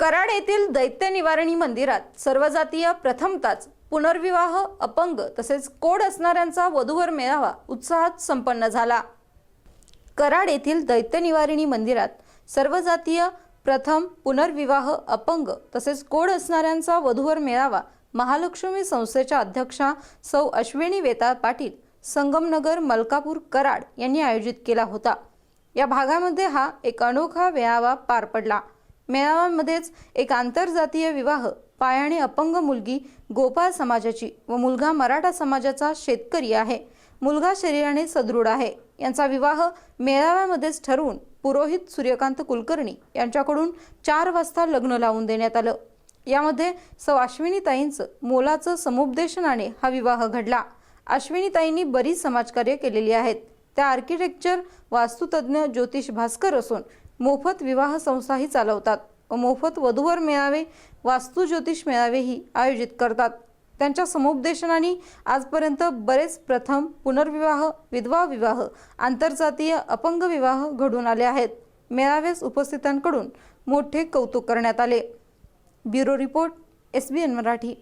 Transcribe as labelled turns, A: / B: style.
A: कराड येथील दैत्य निवारणी मंदिरात सर्वजातीय प्रथमताच पुनर्विवाह अपंग तसेच कोड असणाऱ्यांचा वधूवर मेळावा उत्साहात संपन्न झाला. कराड येथील दैत्य निवारिणी मंदिरात सर्वजातीय प्रथम पुनर्विवाह अपंग तसेच कोड असणाऱ्यांचा वधूवर मेळावा महालक्ष्मी संस्थेच्या अध्यक्षा सौ अश्विनी वेताळ पाटील संगमनगर मलकापूर कराड यांनी आयोजित केला होता. या भागामध्ये हा एक अनोखा मेळावा पार पडला. मेळाव्यामध्येच एक आंतरजातीय विवाह पायाने अपंग मुलगी गोपाळ समाजाची व मुलगा मराठा समाजाचा शेतकरी आहे. मुलगा शरीराने सदृढ आहे. यांचा विवाह मेळाव्यामध्येच ठरवून पुरोहित सूर्यकांत कुलकर्णी यांच्याकडून चार वाजता लग्न लावून देण्यात आलं. यामध्ये सौ अश्विनीताईंचं मोलाचं समुपदेशनाने हा विवाह घडला. अश्विनीताईंनी बरीच समाजकार्य केलेली आहेत. त्या आर्किटेक्चर वास्तुतज्ञ ज्योतिष भास्कर असून मोफत विवाह संस्थाही चालवतात. व मोफत वधूवर मेळावे वास्तुज्योतिष मेळावेही आयोजित करतात. त्यांच्या समुपदेशनाने आजपर्यंत बरेच प्रथम पुनर्विवाह विधवा विवाह आंतरजातीय अपंग विवाह घडून आले आहेत. मेळाव्यास उपस्थितांकडून मोठे कौतुक करण्यात आले. Bureau report S B N Marathi.